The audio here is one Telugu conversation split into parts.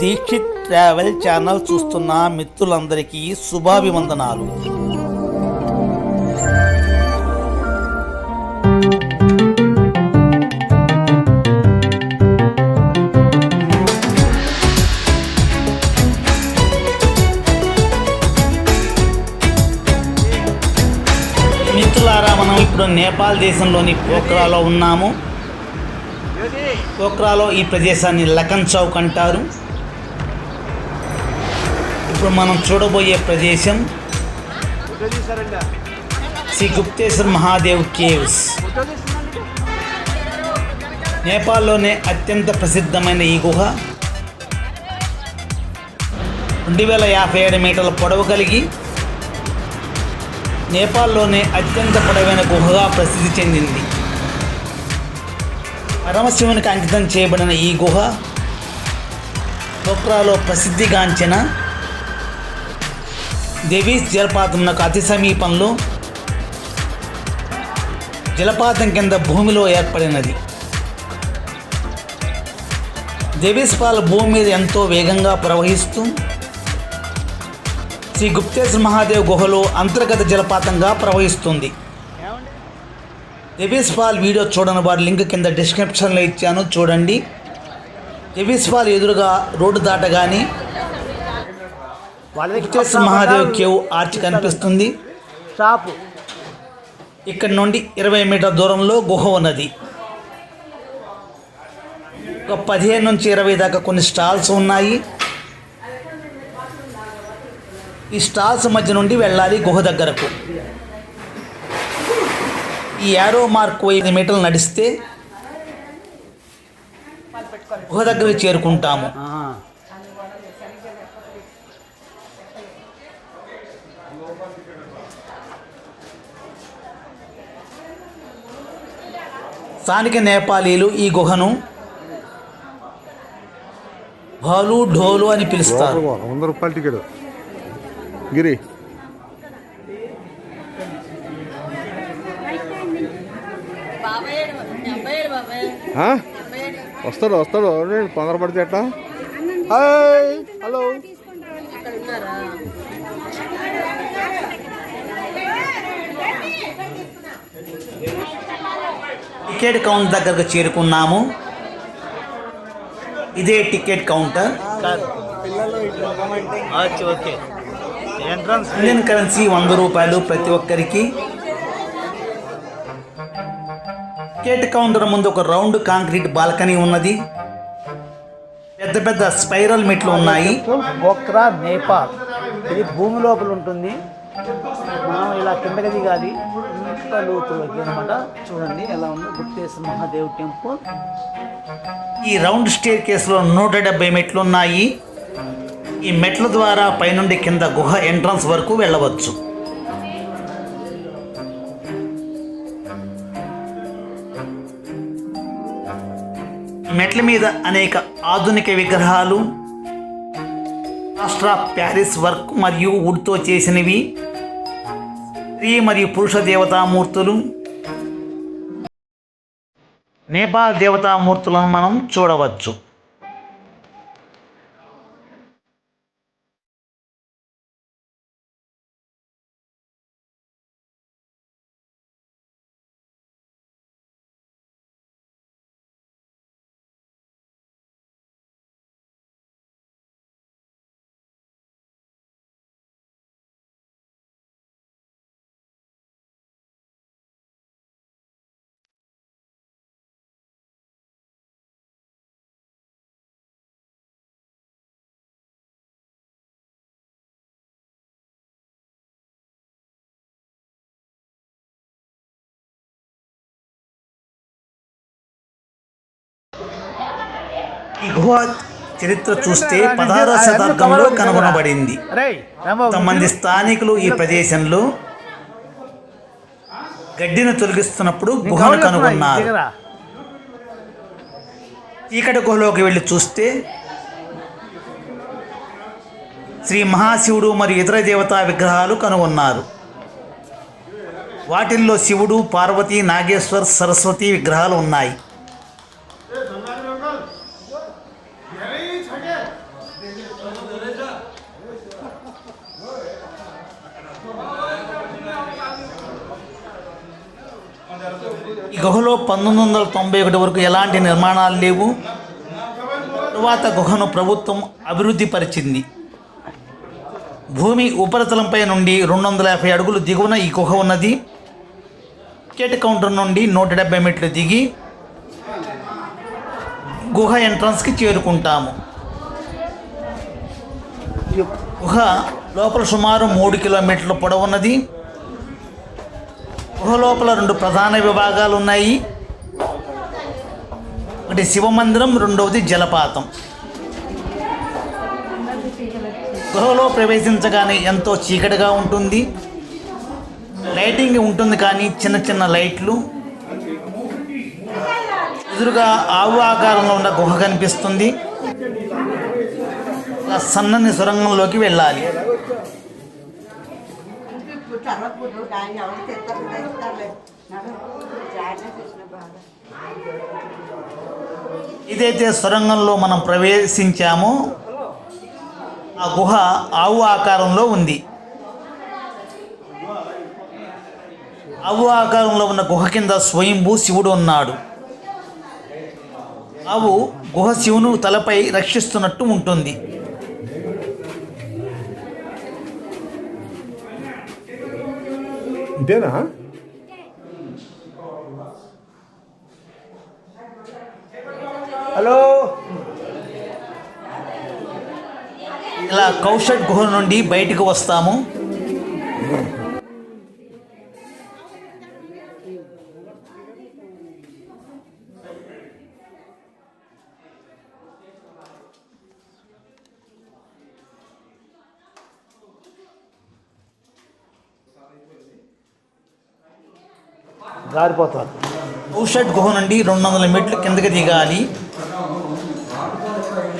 దీక్షిత్ ట్రావెల్ ఛానల్ చూస్తున్న మిత్రులందరికీ శుభాభివందనాలు. మిత్రులారా మనం ఇప్పుడు నేపాల్ దేశంలోని పోక్రాలో ఉన్నాము. పోక్రాలో ఈ ప్రదేశాన్ని లఖన్ చౌక్ అంటారు. ఇప్పుడు మనం చూడబోయే ప్రదేశం శ్రీ గుప్తేశ్వర్ మహాదేవ్ కేవ్స్. నేపాల్లోనే అత్యంత ప్రసిద్ధమైన ఈ గుహ. రెండు వేల యాభై ఏడు మీటర్ల పొడవు కలిగి నేపాల్లోనే అత్యంత పొడవైన గుహగా ప్రసిద్ధి చెందింది. పరమశివునికి అంకితం చేయబడిన ఈ గుహ పోక్రాలో ప్రసిద్ధిగాంచిన దేవీస్ జలపాతంకు అతి సమీపంలో జలపాతం కింద భూమిలో ఏర్పడినది. దేవీస్ పాల్ భూమి మీద ఎంతో వేగంగా ప్రవహిస్తూ శ్రీ గుప్తేశ్వర మహాదేవ్ గుహలో అంతర్గత జలపాతంగా ప్రవహిస్తుంది. దేవీస్ ఫాల్ వీడియో చూడని వారి లింక్ కింద డిస్క్రిప్షన్లో ఇచ్చాను చూడండి. దేవీస్ ఫాల్ ఎదురుగా రోడ్డు దాటగానే మహాదేవ్ కేవ్ ఆర్చ్ కనిపిస్తుంది. షాపు ఇక్కడ నుండి ఇరవై మీటర్ దూరంలో గుహ ఉన్నది. ఒక పదిహేను నుంచి ఇరవై దాకా కొన్ని స్టాల్స్ ఉన్నాయి. ఈ స్టాల్స్ మధ్య నుండి వెళ్ళాలి గుహ దగ్గరకు. ఈ యారో మార్క్ ఐదు మీటర్లు నడిస్తే గుహ దగ్గరికి చేరుకుంటాము. స్థానిక నేపాలీలు ఈ గుహను భాలు ఢోలు అని పిలుస్తారు. వంద రూపాయల టికెట్ గిరి? వస్తాడు వస్తాడు. అవునండి తొందర పడితే ఎట్లా? Hi hello. టికెట్ కౌంటర్ దగ్గరకు చేరుకున్నాము. ఇదే ticket counter. Okay. Entrance Indian currency వంద రూపాయలు ప్రతి ఒక్కరికి. టికెట్ కౌంటర్ ముందు ఒక రౌండ్ కాంక్రీట్ బాల్కనీ ఉన్నది. పెద్ద పెద్ద స్పైరల్ మెట్లు ఉన్నాయి. బొక్రా నేపాల్. ఇది భూమి లోపల ఉంటుంది. మనం ఇలా కిందకి దిగాలి. అనమాట చూడండి ఎలా ఉందో గుప్తేశ్వర మహాదేవ్ టెంపుల్. ఈ రౌండ్ స్టేర్ కేసులో నూట డెబ్బై మెట్లు ఉన్నాయి. ఈ మెట్ల ద్వారా పైనుండి కింద గుహ ఎంట్రన్స్ వరకు వెళ్ళవచ్చు. మెట్ల మీద అనేక ఆధునిక విగ్రహాలు రాష్ట్ర ప్యారిస్ వర్క్ మరియు వుడ్తో చేసినవి. స్త్రీ మరియు పురుష దేవతామూర్తులు. నేపాల్ దేవతామూర్తులను మనం చూడవచ్చు. గుహ చరిత్ర చూస్తే పదహారవ శతాబ్దంలో కనుగొనబడింది. కొంతమంది స్థానికులు ఈ ప్రదేశంలో గడ్డిని తొలగిస్తున్నప్పుడు గుహను కనుగొన్నారు. చీకటి గుహలోకి వెళ్ళి చూస్తే శ్రీ మహాశివుడు మరియు ఇతర దేవతా విగ్రహాలు కనుగొన్నారు. వాటిల్లో శివుడు పార్వతి నాగేశ్వర్ సరస్వతి విగ్రహాలు ఉన్నాయి. గుహలో పంతొమ్మిది వందల తొంభై ఒకటి వరకు ఎలాంటి నిర్మాణాలు లేవు. తరువాత గుహను ప్రభుత్వం అభివృద్ధి పరిచింది. భూమి ఉపరితలంపై నుండి రెండు వందల యాభై అడుగులు దిగువన ఈ గుహ ఉన్నది. టికెట్ కౌంటర్ నుండి నూట డెబ్బై మెట్లు దిగి గుహ ఎంట్రన్స్కి చేరుకుంటాము. గుహ లోపల సుమారు మూడు కిలోమీటర్ల పొడవున్నది. గుహలోపల రెండు ప్రధాన విభాగాలు ఉన్నాయి. ఒకటి శివమందిరం రెండవది జలపాతం. గుహలో ప్రవేశించగానే ఎంతో చీకటిగా ఉంటుంది. లైటింగ్ ఉంటుంది కానీ చిన్న చిన్న లైట్లు. ఎదురుగా ఆవు ఆకారంలో ఉన్న గుహ కనిపిస్తుంది. సన్నని సొరంగంలోకి వెళ్ళాలి. తర్వాత పుట్టు ఆయన ఎవరు తెస్తారు తెస్తారులే ఇదైతే సొరంగంలో మనం ప్రవేశించామో ఆ గుహ ఆవు ఆకారంలో ఉంది. ఆవు ఆకారంలో ఉన్న గుహ కింద స్వయంభూ శివుడు ఉన్నాడు. ఆవు గుహ శివును తలపై రక్షిస్తున్నట్టు ఉంటుంది. ఇదేనా హలో? ఇలా కౌషట్ గుహ నుండి బయటకు వస్తాము. జారిపోతారు. కౌషట్ గుహ నుండి రెండు వందల మెట్లు కిందకి దిగాలి.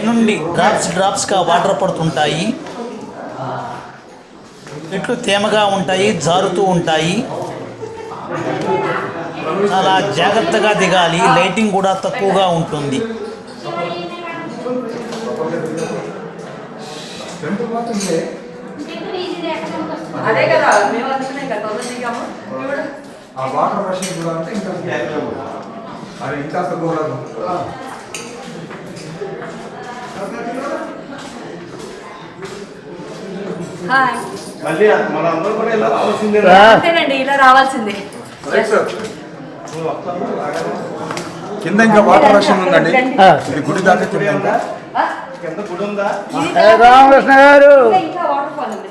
నుండి డ్రాప్స్ డ్రాప్స్గా వాటర్ పడుతుంటాయి. మెట్లు తేమగా ఉంటాయి జారుతూ ఉంటాయి. చాలా జాగ్రత్తగా దిగాలి. లైటింగ్ కూడా తక్కువగా ఉంటుంది. అదే కదా మేము అనుకున్నాం కదా దిగాము. ఆ వాటర్ రషింగ్ కూడా అంటే ఇంకా అది. ఇంకా. హాయ్. మళ్ళీ మన అందరూ కూడా ఇలా రావాల్సిందే అంతేనండి ఇలా రావాల్సిందే. Right sir. కింద ఇంకా వాటర్ రషింగ్ ఉందండి. ఇది గుడి దాకా కింద గుడి ఉందా? రామకృష్ణ గారు. వాటర్ ఫాల్ ఉంది.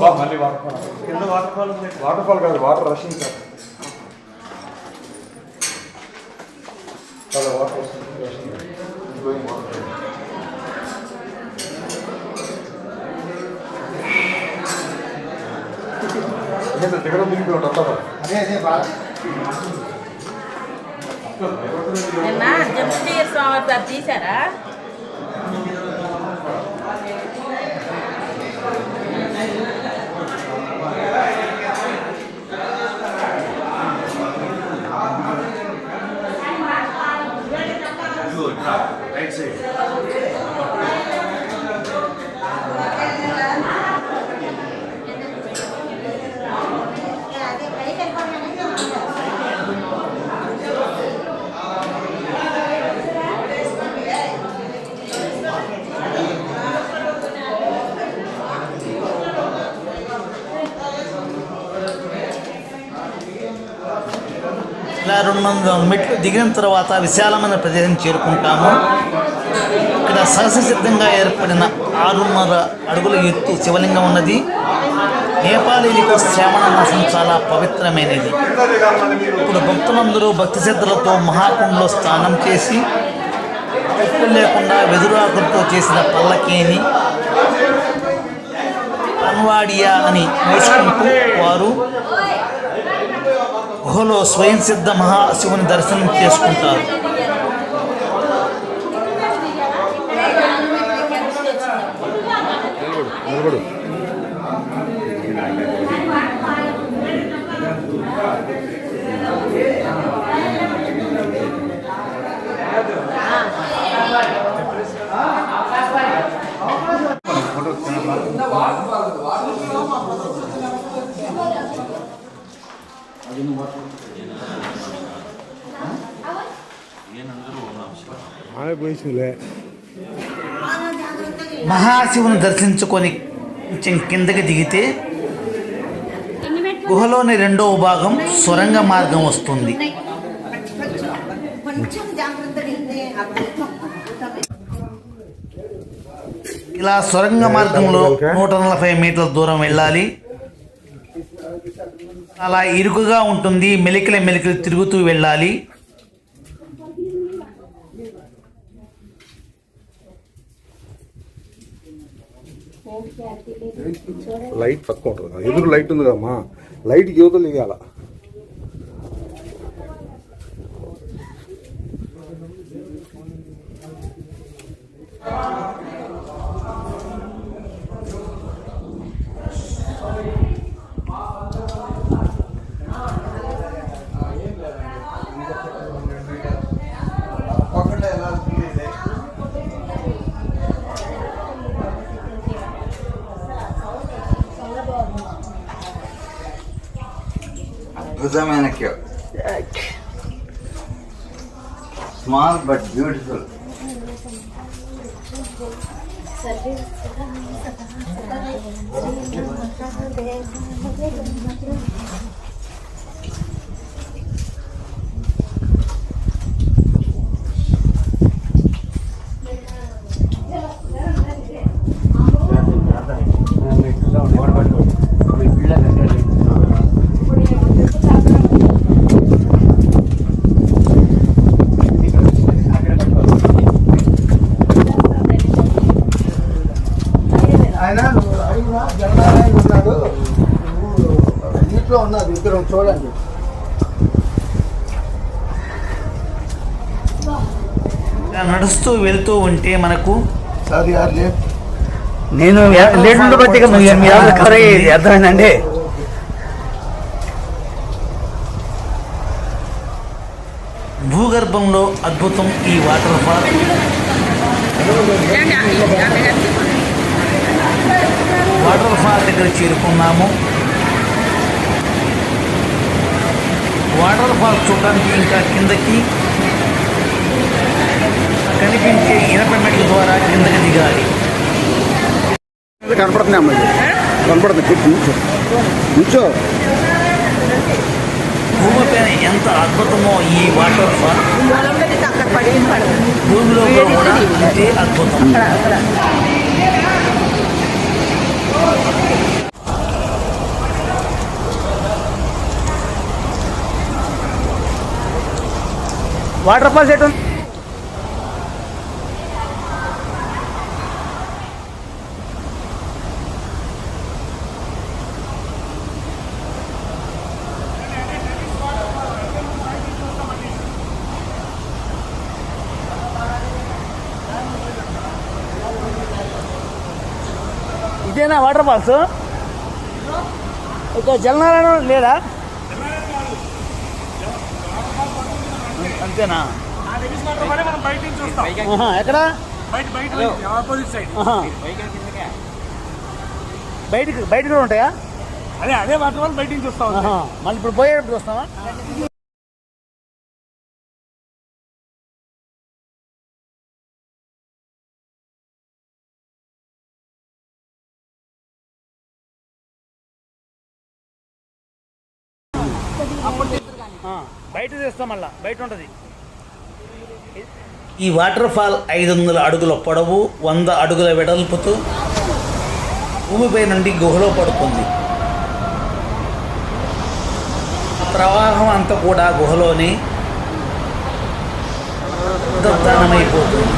బా, మళ్ళీ వాటర్ ఫాల్ కింద వాటర్ ఫాల్ ఉంది. వాటర్ ఫాల్ కాదు వాటర్ రషింగ్ సార్. చాలా వాటర్ వస్తుంది. అదే జంపీయ స్వామి అది తీసారా ఇలా రెండు వందల మెట్లు దిగిన తర్వాత విశాలమైన ప్రదేశం చేరుకుంటాము. ఇక్కడ సహజ సిద్ధంగా ఏర్పడిన ఆరున్నర అడుగుల ఎత్తు శివలింగం ఉన్నది. నేపాలీలకు శ్రావణ మాసం చాలా పవిత్రమైనది. ఇప్పుడు భక్తులందరూ భక్తి శ్రద్ధలతో మహాకుండలో స్నానం చేసి ఉప్పు లేకుండా వెదురాకులతో చేసిన పల్లకీని అన్వాడియా అని వేసుకుంటూ వారు గుహలో స్వయం సిద్ధ మహాశివుని దర్శనం చేసుకుంటారు. మహాశివుని దర్శించుకొని కొంచెం కిందకి దిగితే గుహలోని రెండవ భాగం సొరంగ మార్గం వస్తుంది. ఇలా సొరంగ మార్గంలో నూట నలభై మీటర్ల దూరం వెళ్ళాలి. అలా ఇరుకుగా ఉంటుంది మెలికల మెలికలు తిరుగుతూ వెళ్ళాలి. లైట్ తక్కువ ఉంటుంది. కదా. ఎదురు లైట్ ఉంది కదమ్మా. లైట్ యువతలు ఇవ్వాల? Buddha manicure. Small but beautiful. చూడండి నడుస్తూ వెళ్తూ ఉంటే మనకు నేను అయ్యేది అర్థమైందండి. భూగర్భంలో అద్భుతం ఈ వాటర్ ఫాల్. వాటర్ ఫాల్ దగ్గర చేరుకున్నాము. వాటర్ ఫాల్ చూడడానికి ఇంకా కిందకి కనిపించే ఇనప మెట్ల ద్వారా కిందకి దిగాలి. అమ్మాయి. కనపడుతుంది కూర్చో ఎంత అద్భుతమో ఈ వాటర్ ఫాల్. భూమిలో కూడా అంతే అద్భుతం. వాటర్ ఫాల్స్ ఎటు ఇదేనా వాటర్ ఫాల్స్? ఇక్కడ జలనారాయణ లేదా అంతేనా? ఎక్కడ. బయటికి బయట కూడా ఉంటాయా? అదే అదే వాళ్ళు బయటికి చూస్తా ఆహా. మళ్ళీ ఇప్పుడు పోయేటప్పుడు చూస్తావా ఆ, బయట చేస్తాం మళ్ళా. బయట ఉంటుంది. ఈ వాటర్ ఫాల్ ఐదు వందల అడుగుల పొడవు వంద అడుగుల వెడల్పుతో భూమిపై నుండి గుహలో పడుతుంది. ప్రవాహం అంతా కూడా గుహలోనే దత్తానమైపోతుంది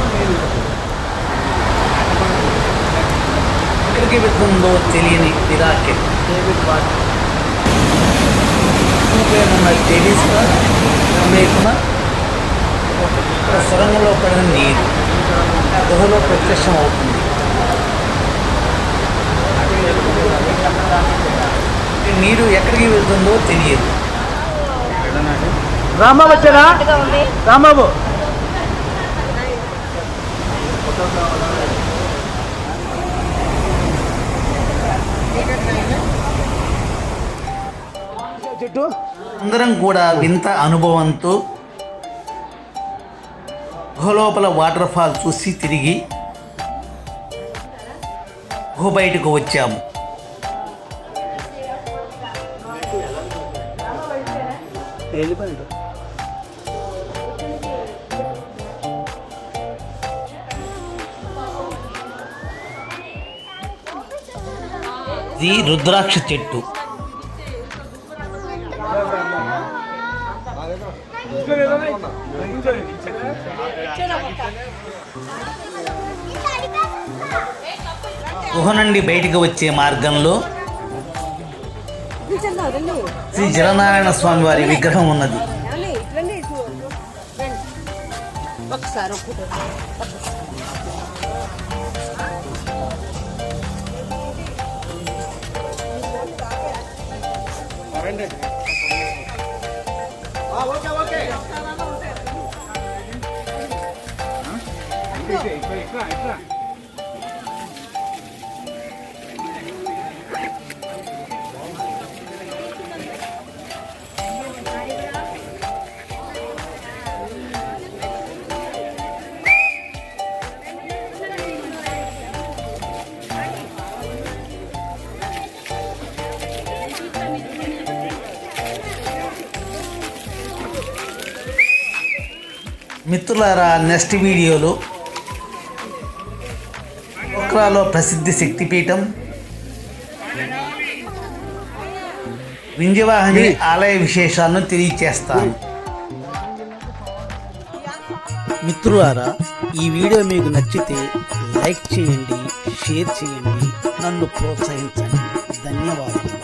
ఎక్కడికి వెళ్తుందో తెలియని విరాకెట్. భూమిపై ఉన్న తెలిసిన లేకుండా ఒక సొరంగంలో పడిన నీరు ఆ గుహలో ప్రత్యక్షం అవుతుంది. నీరు ఎక్కడికి వెళ్తుందో తెలియదు. రాంబాబు వచ్చారా? చెట్టు అందరం కూడా వింత అనుభవంతో గుహలోపల వాటర్ ఫాల్ చూసి తిరిగి గుహ బయటకు వచ్చాము. ఇది రుద్రాక్ష చెట్టు. గుహ నుండి బయటికి వచ్చే మార్గంలో శ్రీ జలనారాయణ స్వామి వారి విగ్రహం ఉన్నది. ఇక్కడ ఇక్కడ మిత్రులారా నెక్స్ట్ వీడియోలో పోఖ్రాలో ప్రసిద్ధి శక్తిపీఠం వింజవాహిని ఆలయ విశేషాలను తెలియచేస్తాను. మిత్రులారా ఈ వీడియో మీకు నచ్చితే లైక్ చేయండి షేర్ చేయండి నన్ను ప్రోత్సహించండి. ధన్యవాదాలు.